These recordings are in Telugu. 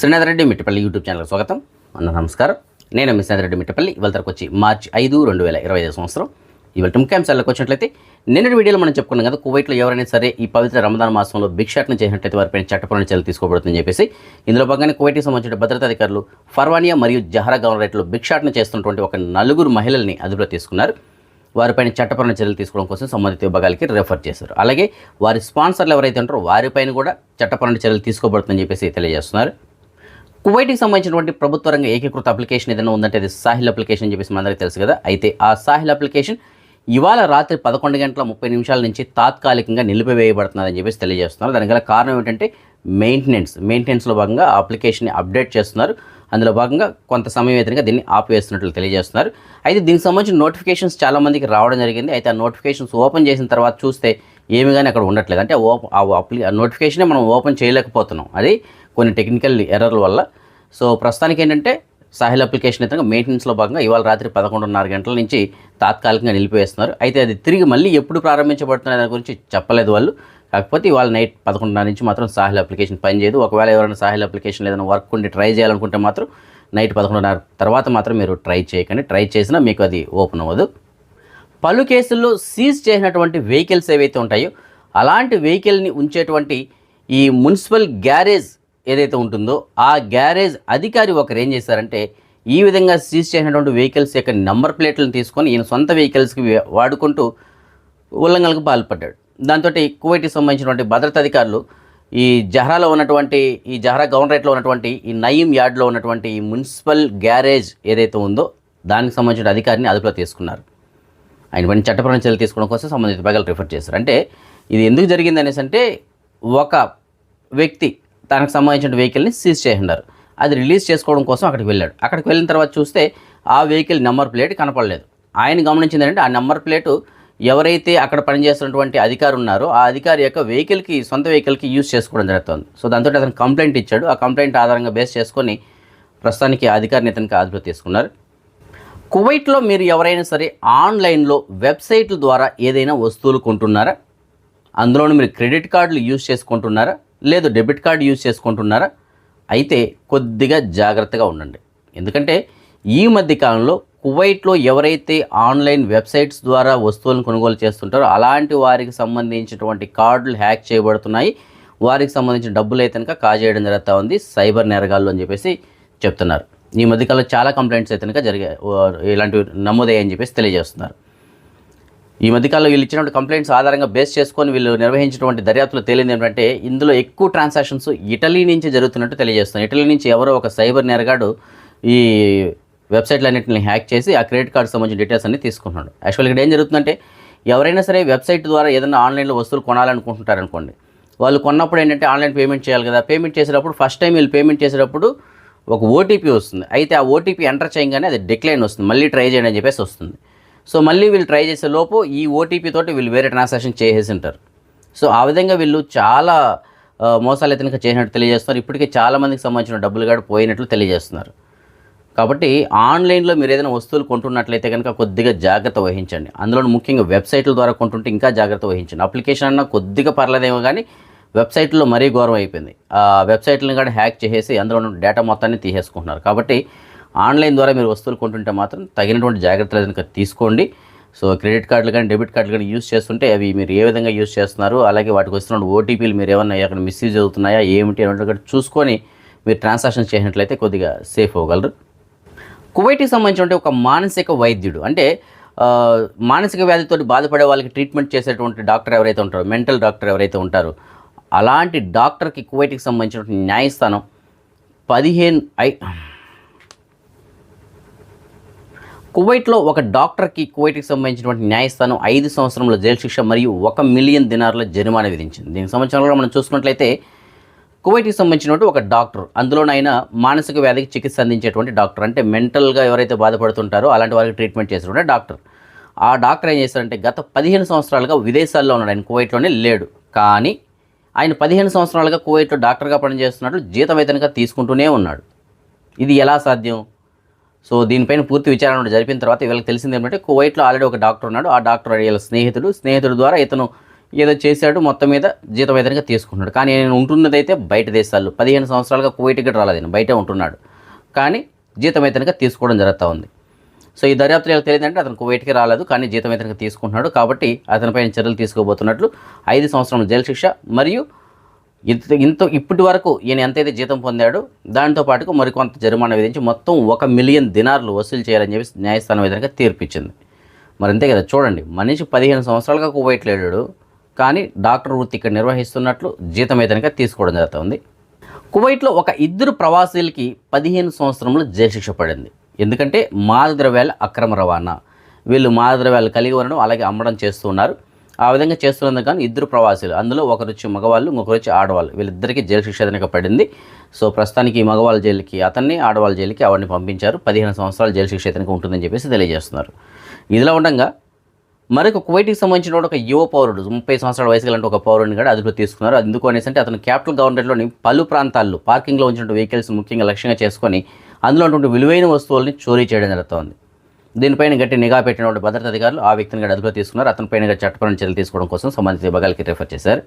శ్రీనాథ్ రెడ్డి మిట్టపల్లి యూట్యూబ్ ఛానల్కి స్వాగతం. అన్న నమస్కారం. నేను మీ శ్రీనాథ్ రెడ్డి మిట్టపల్లి. ఇవాళ వచ్చి మార్చి ఐదు రెండు వేల ఇరవై ఐదు సంవత్సరం. ఇవాళ ముఖ్యాంశాలకు వచ్చినట్లయితే నిన్నటి వీడియోలో మనం చెప్పుకున్నాం కదా కువైట్లో ఎవరైనా సరే ఈ పవిత్ర రమదాన్ మాసంలో భిక్షాటన చేసినట్లయితే వారిపైన చట్టపరమైన చర్యలు తీసుకోబడుతుందని చెప్పేసి ఇందులో భాగంగానే కువైట్కి సంబంధించిన భద్రతా అధికారులు ఫర్వానియా మరియు జహరా గవర్నరేట్లో భిక్షాటన చేస్తున్నటువంటి ఒక నలుగురు మహిళల్ని అదుపులో తీసుకున్నారు. వారిపైన చట్టపరమైన చర్యలు తీసుకోవడం కోసం సంబంధిత విభాగాలకి రెఫర్ చేశారు. అలాగే వారి స్పాన్సర్లు ఎవరైతే ఉంటారో వారిపైన కూడా చట్టపరమైన చర్యలు తీసుకోబడుతుందని చెప్పేసి తెలియజేస్తున్నారు. కువైట్కి సంబంధించినటువంటి ప్రభుత్వ రంగ ఏకీకృత అప్లికేషన్ ఏదైనా ఉందంటే అది సాహిల్ అప్లికేషన్ అని చెప్పేసి మనందరికీ తెలుసు కదా. అయితే ఆ సాహిల్ అప్లికేషన్ ఇవాళ రాత్రి పదకొండు గంటల ముప్పై నిమిషాల నుంచి తాత్కాలికంగా నిలిపివేయబడుతుందని చెప్పేసి తెలియజేస్తున్నారు. దాని గల కారణం ఏంటంటే మెయింటెనెన్స్ మెయింటెనెన్స్లో భాగంగా ఆ అప్లికేషన్ని అప్డేట్ చేస్తున్నారు. అందులో భాగంగా కొంత సమయం వేతనంగా దీన్ని ఆపివేస్తున్నట్లు తెలియజేస్తున్నారు. అయితే దీనికి సంబంధించిన నోటిఫికేషన్స్ చాలా మందికి రావడం జరిగింది. అయితే ఆ నోటిఫికేషన్స్ ఓపెన్ చేసిన తర్వాత చూస్తే ఏమి కానీ అక్కడ ఉండట్లేదు. అంటే ఓప్ ఆ నోటిఫికేషనే మనం ఓపెన్ చేయలేకపోతున్నాం. అది కొన్ని టెక్నికల్ ఎర్రర్ల వల్ల. సో ప్రస్తుతానికి ఏంటంటే సాహిల్ అప్లికేషన్ అయితే మెయింటెనెన్స్లో భాగంగా ఇవాళ రాత్రి పదకొండున్నర గంటల నుంచి తాత్కాలికంగా నిలిపివేస్తున్నారు. అయితే అది తిరిగి మళ్ళీ ఎప్పుడు ప్రారంభించబడుతున్న దాని గురించి చెప్పలేదు వాళ్ళు. కాకపోతే ఇవాళ నైట్ పదకొండున్నర నుంచి మాత్రం సాహిల్ అప్లికేషన్ పనిచేయదు. ఒకవేళ ఎవరైనా సాహిల్ అప్లికేషన్ ఏదైనా వర్క్ ఉండి ట్రై చేయాలనుకుంటే మాత్రం నైట్ పదకొండున్నర తర్వాత మాత్రం మీరు ట్రై చేయకండి. ట్రై చేసినా మీకు అది ఓపెన్ అవ్వదు. పలు కేసుల్లో సీజ్ చేసినటువంటి వెహికల్స్ ఏవైతే ఉంటాయో అలాంటి వెహికల్ని ఉంచేటువంటి ఈ మున్సిపల్ గ్యారేజ్ ఏదైతే ఉంటుందో ఆ గ్యారేజ్ అధికారి ఒకరు ఏం చేశారంటే ఈ విధంగా సీజ్ చేసినటువంటి వెహికల్స్ యొక్క నెంబర్ ప్లేట్లను తీసుకొని ఈయన సొంత వెహికల్స్కి వాడుకుంటూ ఉల్లంఘనలకు పాల్పడ్డాడు. దాంతో కువైట్కి సంబంధించినటువంటి భద్రతా అధికారులు ఈ జహరాలో ఉన్నటువంటి ఈ జహ్రా గవర్నరేట్లో ఉన్నటువంటి ఈ నయీం యార్డ్లో ఉన్నటువంటి ఈ మున్సిపల్ గ్యారేజ్ ఏదైతే ఉందో దానికి సంబంధించిన అధికారిని అదుపులో తీసుకున్నారు. ఆయన పైన చట్టపరమైన చర్యలు తీసుకోవడం కోసం సంబంధిత విభాగాలు రిఫర్ చేశారు. అంటే ఇది ఎందుకు జరిగింది అనేసి అంటే ఒక వ్యక్తి తనకు సంబంధించిన వెహికల్ని సీజ్ చేసినారు అది రిలీజ్ చేసుకోవడం కోసం అక్కడికి వెళ్ళాడు. అక్కడికి వెళ్ళిన తర్వాత చూస్తే ఆ వెహికల్ నెంబర్ ప్లేట్ కనపడలేదు. ఆయన గమనించింది ఏంటంటే ఆ నెంబర్ ప్లేటు ఎవరైతే అక్కడ పనిచేస్తున్నటువంటి అధికారి ఉన్నారో ఆ అధికారి యొక్క వెహికల్కి సొంత వెహికల్కి యూజ్ చేసుకోవడం జరుగుతుంది. సో దాంతో అతను కంప్లైంట్ ఇచ్చాడు. ఆ కంప్లైంట్ ఆధారంగా బేస్ చేసుకొని ప్రస్తుతానికి ఆ అధికారిని ఇతనికి అదుపులో తీసుకున్నారు. కువైట్లో మీరు ఎవరైనా సరే ఆన్లైన్లో వెబ్సైట్ల ద్వారా ఏదైనా వస్తువులు కొంటున్నారా? అందులోనూ మీరు క్రెడిట్ కార్డులు యూజ్ చేసుకుంటున్నారా? లేదు డెబిట్ కార్డు యూజ్ చేసుకుంటున్నారా? అయితే కొద్దిగా జాగ్రత్తగా ఉండండి. ఎందుకంటే ఈ మధ్య కాలంలో కువైట్లో ఎవరైతే ఆన్లైన్ వెబ్సైట్స్ ద్వారా వస్తువులను కొనుగోలు చేస్తుంటారో అలాంటి వారికి సంబంధించినటువంటి కార్డులు హ్యాక్ చేయబడుతున్నాయి. వారికి సంబంధించిన డబ్బులు అయితే కనుక కాజేయడం జరుగుతూ ఉంది. సైబర్ నేరగాళ్ళు అని చెప్పేసి చెప్తున్నారు. ఈ మధ్యకాలంలో చాలా కంప్లైంట్స్ అయితే కనుక జరిగాయి. ఇలాంటివి నమోదయ్యాయని చెప్పేసి తెలియజేస్తున్నారు. ఈ మధ్యకాలంలో వీళ్ళు ఇచ్చినటువంటి కంప్లైంట్స్ ఆధారంగా బేస్ చేసుకొని వీళ్ళు నిర్వహించినటువంటి దర్యాప్తులో తేలింది ఏంటంటే ఇందులో ఎక్కువ ట్రాన్సాక్షన్స్ ఇటలీ నుంచి జరుగుతున్నట్టు తెలియజేస్తుంది ఇటలీ నుంచి ఎవరో ఒక సైబర్ నేరగాడు ఈ వెబ్సైట్లన్నింటిని హ్యాక్ చేసి ఆ క్రెడిట్ కార్డు సంబంధించిన డీటెయిల్స్ అన్ని తీసుకుంటున్నాడు. యాక్చువల్గా ఇక్కడ ఏం జరుగుతుందంటే ఎవరైనా సరే వెబ్సైట్ ద్వారా ఏదైనా ఆన్లైన్లో వస్తువులు కొనాలనుకుంటున్నారు అనుకోండి. వాళ్ళు కొన్నప్పుడు ఏంటంటే ఆన్లైన్ పేమెంట్ చేయాలి కదా. పేమెంట్ చేసేటప్పుడు ఫస్ట్ టైం వీళ్ళు పేమెంట్ చేసేటప్పుడు ఒక ఓటీపీ వస్తుంది. అయితే ఆ ఓటీపీ ఎంటర్ చేయగానే అది డిక్లైన్ వస్తుంది. మళ్ళీ ట్రై చేయండి అని చెప్పేసి వస్తుంది. సో మళ్ళీ వీళ్ళు ట్రై చేసే లోపు ఈ ఓటీపీ తోటి వీళ్ళు వేరే ట్రాన్సాక్షన్ చేసేసి ఉంటారు సో ఆ విధంగా వీళ్ళు చాలా మోసాలు అయితే చేసినట్టు తెలియజేస్తున్నారు. ఇప్పటికే చాలామందికి సంబంధించిన డబ్బులు కూడా పోయినట్లు తెలియజేస్తున్నారు. కాబట్టి ఆన్లైన్లో మీరు ఏదైనా వస్తువులు కొంటున్నట్లయితే కనుక కొద్దిగా జాగ్రత్త వహించండి. అందులో ముఖ్యంగా వెబ్సైట్ల ద్వారా కొంటుంటే ఇంకా జాగ్రత్త వహించండి. అప్లికేషన్ అన్న కొద్దిగా పర్లేదేమో కానీ వెబ్సైట్లో మరీ ఘోరం అయిపోయింది. ఆ వెబ్సైట్లను కూడా హ్యాక్ చేసేసి అందులో డేటా మొత్తాన్ని తీసేసుకుంటున్నారు. కాబట్టి ఆన్లైన్ ద్వారా మీరు వస్తువులు కొంటుంటే మాత్రం తగినటువంటి జాగ్రత్తలు కనుక తీసుకోండి. సో క్రెడిట్ కార్డులు కానీ డెబిట్ కార్డులు కానీ యూస్ చేస్తుంటే అవి మీరు ఏ విధంగా యూస్ చేస్తున్నారు అలాగే వాటికి వస్తున్న ఓటీపీలు మీరు ఏమన్నా అక్కడ మిస్యూజ్ అవుతున్నాయా ఏమిటి అనేటువంటి చూసుకొని మీరు ట్రాన్సాక్షన్ చేసినట్లయితే కొద్దిగా సేఫ్ అవ్వగలరు. కువైట్కి సంబంధించిన ఒక మానసిక వైద్యుడు అంటే మానసిక వ్యాధితో బాధపడే వాళ్ళకి ట్రీట్మెంట్ చేసేటువంటి డాక్టర్ ఎవరైతే ఉంటారో మెంటల్ డాక్టర్ ఎవరైతే ఉంటారో అలాంటి డాక్టర్కి కువైట్కి సంబంధించినటువంటి న్యాయస్థానం పదిహేను ఐ కువైట్లో ఒక డాక్టర్కి కువైట్కి సంబంధించినటువంటి న్యాయస్థానం ఐదు సంవత్సరముల జైలు శిక్ష మరియు ఒక మిలియన్ దినార్ల జరిమానా విధించింది. దీనికి సంవత్సరంలో మనం చూసుకున్నట్లయితే కువైట్కి సంబంధించినటువంటి ఒక డాక్టర్ అందులోనైనా మానసిక వ్యాధికి చికిత్స అందించేటువంటి డాక్టర్ అంటే మెంటల్గా ఎవరైతే బాధపడుతుంటారో అలాంటి వారికి ట్రీట్మెంట్ చేసేటువంటి డాక్టర్. ఆ డాక్టర్ ఏం చేశారంటే గత పదిహేను సంవత్సరాలుగా విదేశాల్లో ఉన్నాడు. ఆయన కువైట్లోనే లేడు. కానీ ఆయన పదిహేను సంవత్సరాలుగా కువైట్లో డాక్టర్గా పనిచేస్తున్నట్లు జీతవేతనగా తీసుకుంటూనే ఉన్నాడు. ఇది ఎలా సాధ్యం? సో దీనిపైన పూర్తి విచారణ జరిపిన తర్వాత వీళ్ళకి తెలిసింది ఏంటంటే కువైట్లో ఆల్రెడీ ఒక డాక్టర్ ఉన్నాడు. ఆ డాక్టర్ వీళ్ళ స్నేహితుడు. స్నేహితుడు ద్వారా ఇతను ఏదో చేశాడు మొత్తం మీద జీతం తీసుకుంటున్నాడు. కానీ నేను ఉంటున్నదైతే బయట దేశాల్లో. పదిహేను సంవత్సరాలుగా కువైట్కి రాలేదు బయట బయటే ఉంటున్నాడు. కానీ జీతం తీసుకోవడం జరుగుతూ ఉంది. సో ఈ దర్యాప్తులో ఏదో తెలియదంటే అతను కువైట్కి రాలేదు. కానీ జీతం తీసుకుంటున్నాడు కాబట్టి అతనిపైన చర్యలు తీసుకోబోతున్నట్లు. ఐదు సంవత్సరాల జైలు శిక్ష మరియు ఇంత ఇంత ఇప్పటి వరకు ఈయన ఎంతైతే జీతం పొందాడో దాంతో పాటుకు మరికొంత జరిమానా విధించి మొత్తం ఒక మిలియన్ దినార్లు వసూలు చేయాలని చెప్పి న్యాయస్థానం విధంగా తీర్పిచ్చింది. మరి అంతే కదా చూడండి. మనిషి పదిహేను సంవత్సరాలుగా కువైట్లేడాడు కానీ డాక్టర్ వృత్తి ఇక్కడ నిర్వహిస్తున్నట్లు జీతం ఏదైనా తీసుకోవడం జరుగుతుంది. కువైట్లో ఒక ఇద్దరు ప్రవాసీలకి పదిహేను సంవత్సరములు జైలు శిక్ష పడింది. ఎందుకంటే మాదక ద్రవ్యాల అక్రమ రవాణా. వీళ్ళు మాదక ద్రవ్యాలు కలిగి ఉండడం అలాగే అమ్మడం చేస్తున్నారు ఆ విధంగా చేస్తున్నందుకు కానీ ఇద్దరు ప్రవాసీలు. అందులో ఒకరు వచ్చి మగవాళ్ళు ఇంకొకరు వచ్చి ఆడవాళ్ళు. వీళ్ళిద్దరికీ జైలు శిక్ష పడింది. సో ప్రస్తుతానికి ఈ మగవాళ్ళ జైలుకి అతన్ని ఆడవాళ్ళ జైలుకి అవన్నీ పంపించారు? పదిహేను సంవత్సరాలు జైలు శిక్ష ఉంటుందని చెప్పేసి తెలియజేస్తున్నారు. ఇదిలా ఉండగా మరొక కువైట్కి సంబంధించిన ఒక యువ పౌరుడు ముప్పై సంవత్సరాల వయసు గలంటే ఒక పౌరుడిని కూడా అదుపులో తీసుకున్నారు. ఎందుకు అనేసి అంటే అతను క్యాపిటల్ గవర్నమెంట్లోని పలు ప్రాంతాల్లో పార్కింగ్లో ఉంచిన వెహికల్స్ ముఖ్యంగా లక్ష్యంగా చేసుకొని అందులో ఉన్నటువంటి విలువైన వస్తువుల్ని చోరీ చేయడం జరుగుతోంది. దీనిపైన గట్టి నిఘా పెట్టినటువంటి భద్రతా అధికారులు ఆ వ్యక్తిని కూడా అదుపులో తీసుకున్నారు. అతనిపైన చట్టపరమైన చర్యలు తీసుకోవడం కోసం సంబంధిత విభాగాలకి రిఫర్ చేశారు.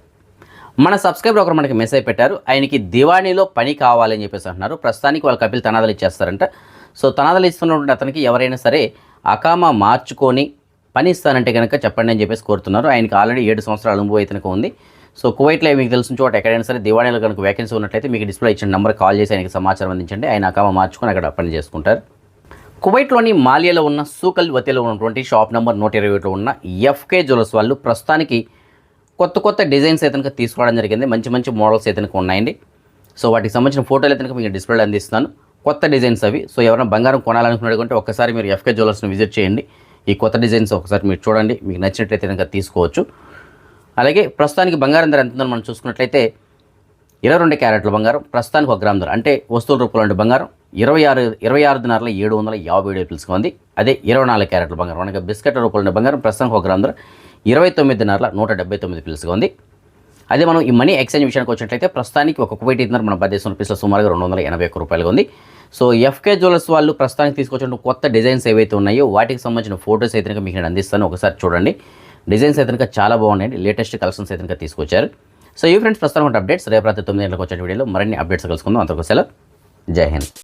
మన సబ్స్క్రైబర్ ఒకరు మనకి మెసేజ్ పెట్టారు. ఆయనకి దివాణిలో పని కావాలని చెప్పేసి అంటున్నారు. ప్రస్తుతానికి వాళ్ళు కపిల్ తనాదాలు ఇచ్చేస్తారంట. సో తనాదాలు ఇస్తున్నటువంటి అతనికి ఎవరైనా సరే అకామా మార్చుకొని పని ఇస్తానంటే కనుక చెప్పండి అని చెప్పేసి కోరుతున్నారు. ఆయనకి ఆల్రెడీ ఏడు సంవత్సరాల అనుభవం అయితే ఉంది. సో కువైట్లో మీకు తెలిసిన చోట ఎక్కడైనా సరే దివాణిలో కనుక వేకెన్సీ ఉన్నట్లయితే మీకు డిస్ప్లే ఇచ్చిన నెంబర్ కాల్ చేసి ఆయనకి సమాచారం అందించండి. ఆయన అకామ మార్చుకొని అక్కడ పని చేసుకుంటారు. కువైట్లోని మాలియాలో ఉన్న సూకల్ వతిలో ఉన్నటువంటి షాప్ నెంబర్ నూట ఇరవై ఒకటిలో ఉన్న ఎఫ్కే జ్యువెలర్స్ వాళ్ళు ప్రస్తుతానికి కొత్త కొత్త డిజైన్స్ అయితే తీసుకోవడం జరిగింది. మంచి మంచి మోడల్స్ అయితే ఉన్నాయండి. సో వాటికి సంబంధించిన ఫోటోలు అయితే మీకు డిస్ప్లేలో అందిస్తున్నాను. కొత్త డిజైన్స్ అవి. సో ఎవరైనా బంగారం కొనాలనుకున్నటువంటి ఒక్కసారి మీరు ఎఫ్కే జ్యువెలర్స్ని విజిట్ చేయండి. ఈ కొత్త డిజైన్స్ ఒకసారి మీరు చూడండి. మీకు నచ్చినట్లయితే కనుక తీసుకోవచ్చు. అలాగే ప్రస్తుతానికి బంగారం ధర ఎంత ఉందో మనం చూసుకున్నట్లయితే ఇరవై రెండు క్యారెట్ల బంగారం ప్రస్తుతానికి ఒక గ్రామ్ ధర. అంటే వస్తువుల రూపంలో బంగారం. ఇరవై ఆరు ఇరవై ఆరు ఏడు వందల యాభై ఏడు పిలుసుగా ఉంది అదే ఇరవై నాలుగు క్యారెట్ల బంగారం మనకి బిస్కెట్ రూపంలో బంగారం ప్రస్తుతానికి ఒక గ్రామ్ ఇరవై తొమ్మిది నూట డెబ్బై తొమ్మిది పిలుసుగా ఉంది అదే మనం ఈ మనీ ఎక్స్చేంజ్ విషయానికి వచ్చినట్లయితే ప్రస్తుతానికి ఒక కువైట్ ఇద్దరు మన భారతదేశం రూపీస్లో సుమారుగా రెండు వందల ఎనభై ఒక్క రూపాయలుగా ఉంది. సో ఎఫ్కే జ్యువెలర్స్ వాళ్ళు ప్రస్తుతానికి తీసుకొచ్చిన కొత్త డిజైన్స్ ఏవైతే ఉన్నాయో వాటికి సంబంధించిన ఫోటోస్ అయితే మీకు నేను అందిస్తాను. ఒకసారి చూడండి. డిజైన్స్ అయితే చాలా బాగున్నాయండి. లేటెస్ట్ కలెక్షన్స్ అయితే తీసుకొచ్చారు. సో ఈ ఫ్రెండ్స్ ప్రస్తుతం అప్డేట్స్. రేపు రాత్రి తొమ్మిది గంటలకు వచ్చే వీడియోలో మరిన్ని అప్డేట్స్ కలుసుకుందాం. అంతకు సెలవు. జై హింద్.